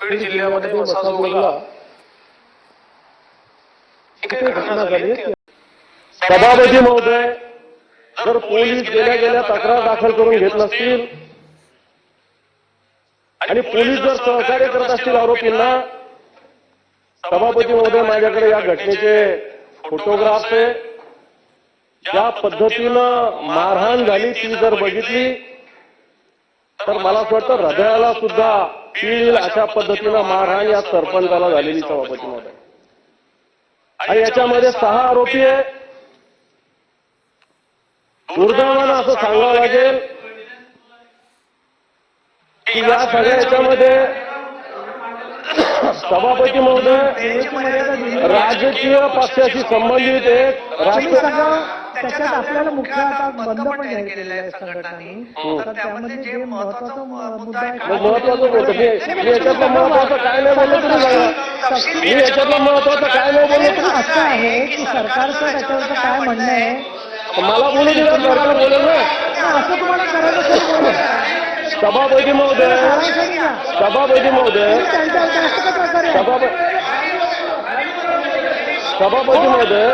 बीड जिल्ह्यामध्ये. सभापती महोदय जर पोलीस गेल्या गेल्या तक्रार दाखल करून घेत नसतील आणि पोलीस जर सहकार्य करत असतील आरोपींना सभापती महोदय माझ्याकडे या घटनेचे फोटोग्राफ आहे ज्या पद्धतीनं मारहाण झाली ती जर बघितली तर मला असं वाटतं हृदयाला सुद्धा पीळ येईल अशा पद्धतीनं मारहाण या सरपंचाला झालेली सभापती महोदय. आणि याच्यामध्ये सहा आरोपी आहे दुर्दैवानं असं सांगावं लागेल की या सगळ्या याच्यामध्ये सभापती महोदय राजकीय पक्षाशी संबंधित एक तुम्ही त्याच्यात आपल्याला मुख्य आता बंद पण जाहीर केलेला आहे संघटनांनी. तर त्यामध्ये जे महत्त्वाचा मुद्दा आहे महत्वाचं बोलतो मी मी याच्यातलं महत्वाचं काय नाही बोललो तुम्ही सांगा मी याच्यातलं महत्वाचं काय नाही बोललो पण तुम्ही. असं आहे की सरकारचं त्याच्यावरचं काय म्हणणं आहे? मला बोलू दिलं सरकार बोलेल ना. असं तुम्हाला करायचं. सभापती महोदय. सभापती महोदय. सभापती महोदय.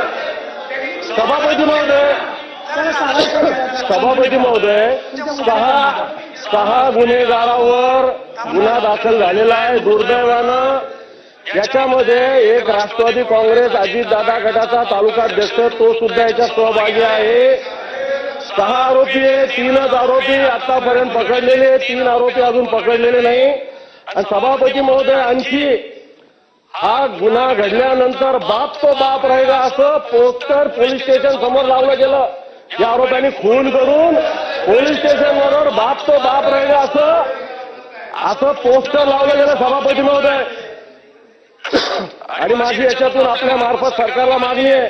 सभापती महोदय. सभापती महोदय सहा सहा गुन्हेगारावर गुन्हा दाखल झालेला आहे दुर्दैवानं. याच्यामध्ये एक राष्ट्रवादी काँग्रेस अजितदादा गटाचा तालुकाध्यक्ष तो सुद्धा याच्यात सहभागी आहे. सहा आरोपी आहे तीनच आरोपी आतापर्यंत पकडलेले तीन आरोपी अजून पकडलेले नाही. आणि सभापती महोदय आणखी हा गुन्हा घडल्यानंतर बाप तो बाप राहिला असं पोस्टर पोलीस स्टेशन समोर लावलं गेलं. या आरोपांनी खून करून पोलीस स्टेशनवर बाप तो बाप राहिला असं असं पोस्टर लावलं गेलं सभापती महोदय. आणि माझी याच्यातून आपल्या मार्फत सरकारला मागणी आहे.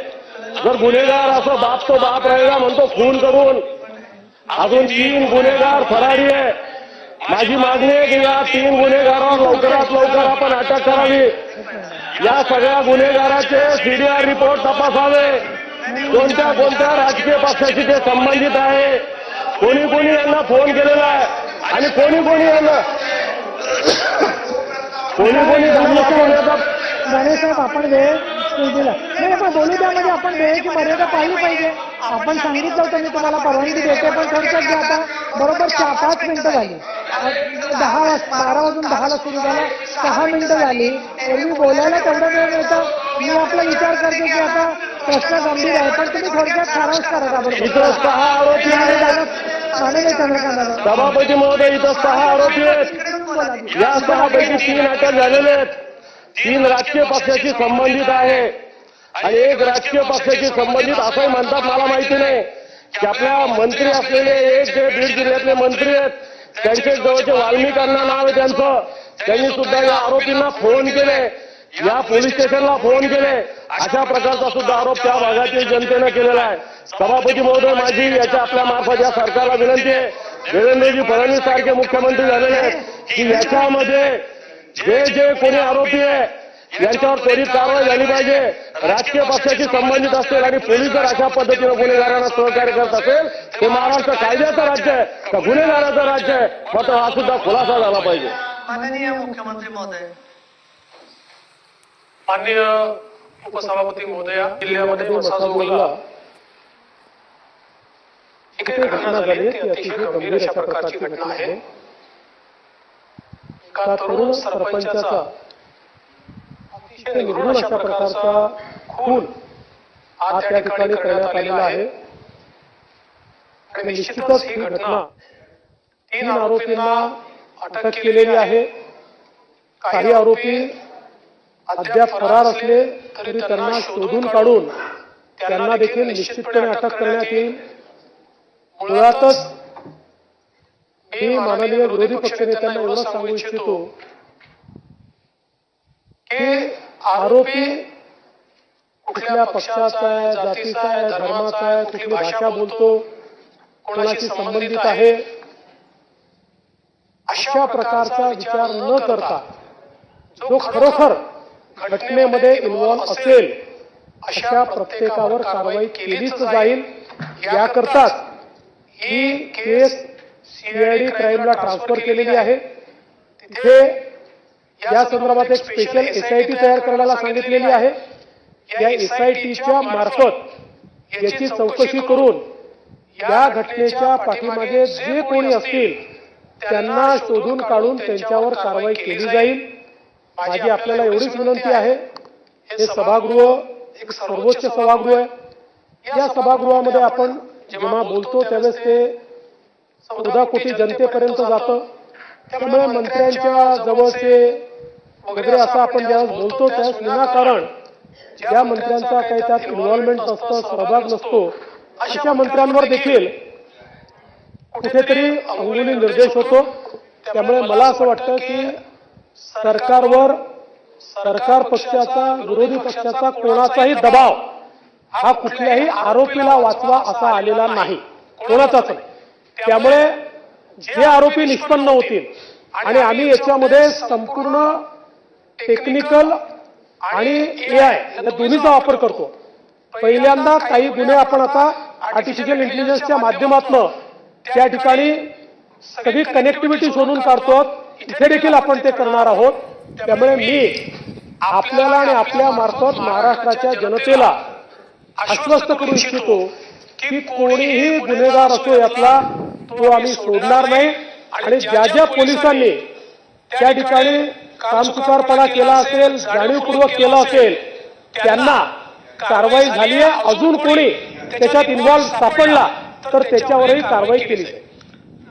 जर गुन्हेगार असं बाप तो बाप राहिला म्हणतो खून करून अजून तीन गुन्हेगार फरारी आहे. माझी मागणी आहे की या तीन गुन्हेगारांवर लवकरात लवकर आपण अटक करावी. या सगळ्या गुन्हेगाराचे सीडीआर रिपोर्ट तपासावे. कोणत्या कोणत्या राजकीय पक्षाशी ते संबंधित आहे? कोणी कोणी यांना फोन केलेला आहे? आणि कोणी कोणी यांना कोणी कोणी साहेब आपण वेळ दिला. नाही पण बोलू त्यामध्ये आपण वेळेची मर्यादा पाहिली पाहिजे. आपण सांगितलं होतं मी तुम्हाला परवानगी देते पण थोडक्यात जे आता. बरोबर चार पाच मिनिटं झाली. दहा वाजता बारा वाजून दहाला सुरू झाला सहा मिनिटं झाली एरवी बोलायला तेवढा वेळ मिळतं मी आपला विचार करतो की आता प्रश्न गंभीर आहे पण तुम्ही थोडक्यात सारांश करा का चंद्रकांत सभापती महोदय इथं सहा आरोपी आहेत. बोला या सहापैकी तीन अटक झालेले आहेत. तीन राजकीय पक्षाशी संबंधित आहे. आणि एक राजकीय पक्षाशी संबंधित असंही म्हणतात मला माहिती नाही. की आपल्या मंत्री असलेले एक जे बीड जिल्ह्यातले मंत्री आहेत त्यांचे जवळचे वाल्मिकांना नाव आहे त्यांचं. त्यांनी सुद्धा या आरोपींना फोन केले. या पोलीस स्टेशनला फोन केले. अशा प्रकारचा सुद्धा आरोप त्या भागातील जनतेनं केलेला आहे. सभापती महोदय माझी याच्या आपल्या मार्फत या सरकारला विनंती आहे. देवेंद्रजी फडणवीस सारखे मुख्यमंत्री झालेले आहेत. की याच्यामध्ये जे जे कोणी आरोपी आहे यांच्यावर त्वरित कारवाई झाली पाहिजे. राजकीय पक्षाशी संबंधित असेल आणि पोलीस जर अशा पद्धतीनं गुन्हेगारांना सहकार्य करत असेल ते महाराष्ट्र कायद्याचं राज्य आहे का गुन्हेगाराचं राज्य आहे? मात्र हा सुद्धा खुलासा झाला पाहिजे. माननीय मुख्यमंत्री महोदय. माननीय उपसभापती महोदया जिल्ह्यामध्ये ही घटना झाली आहे ती अतिशय गंभीर अशा प्रकारची घटना आहे. एका तरुण सरपंचाचा अतिशय निगडून अशा प्रकारचा खून हा त्या ठिकाणी करण्यात आलेला आहे. आणि निश्चितच ही घटना तीन आरोपींना अटक केलेली आहे. काही आरोपी अद्याप फरार असले तरी त्यांना शोधून काढून त्यांना देखील निश्चितपणे अटक करण्यात येईल. मुळातच मी माननीय विरोधी पक्षनेत्यांना एवढंच सांगू इच्छितो की आरोपी कुठल्या पक्षाचा आहे जातीचा आहे धर्माचा आहे कुठली भाषा बोलतो कोणाशी संबंधित आहे अशा प्रकारचा विचार न करता जो खरोखर घटनेमध्ये इन्व्हॉल्व असेल अशा प्रत्येकावर कारवाई केलीच जाईल याकरताच ही केस सीआयडी क्राईमला ट्रान्सफर केलेली आहे. तिथे या संदर्भात एक स्पेशल एसआयटी तयार करायला सांगितलेली आहे. या एसआयटीच्या मार्फत याची चौकशी करून या घटनेच्या पाठीमागे जे कोणी असतील त्यांना शोधून काढून त्यांच्यावर कारवाई केली जाईल. माझी आपल्याला एवढीच विनंती आहे. हे सभागृह एक सर्वोच्च सभागृह आहे. या सभागृहामध्ये आपण जेव्हा बोलतो त्यावेळेस ते चौदा कोटी जनतेपर्यंत जातं. त्यामुळे मंत्र्यांच्या जवळचे वगैरे असं आपण ज्यावेळेस बोलतो त्यावेळेस विनाकारण ज्या मंत्र्यांचा काही त्यात इन्व्हॉल्वमेंट नसतं सहभाग नसतो अशा मंत्र्यांवर देखील कुठेतरी अंगुली निर्देश होतो. त्यामुळे मला असं वाटतं की सरकारवर सरकार पक्षाचा विरोधी पक्षाचा कोणाचाही दबाव हा कुठल्याही आरोपीला वाचवा असा आलेला नाही. कोणाचाच नाही. त्यामुळे जे आरोपी निष्पन्न होतील आणि आम्ही याच्यामध्ये संपूर्ण टेक्निकल आणि ए आय या दोन्हीचा वापर करतो. पहिल्यांदा काही गुन्हे आपण आता आर्टिफिशियल इंटेलिजन्सच्या माध्यमातून त्या ठिकाणी सगळी कनेक्टिव्हिटी शोधून काढतो इथे देखील आपण ते करणार आहोत. त्यामुळे मी आपल्याला आणि आपल्या मार्फत महाराष्ट्राच्या जनतेला आश्वस्त करू इच्छितो की कोणीही गुन्हेगार असो यातला तो आम्ही सोडणार नाही. आणि ज्या ज्या पोलिसांनी त्या ठिकाणी कामचुकारपणा केला असेल जाणीवपूर्वक केला असेल त्यांना कारवाई झाली आहे अजून कोणी त्याच्यात इन्व्हॉल्व सापडला तर त्याच्यावरही कारवाई केली जाईल.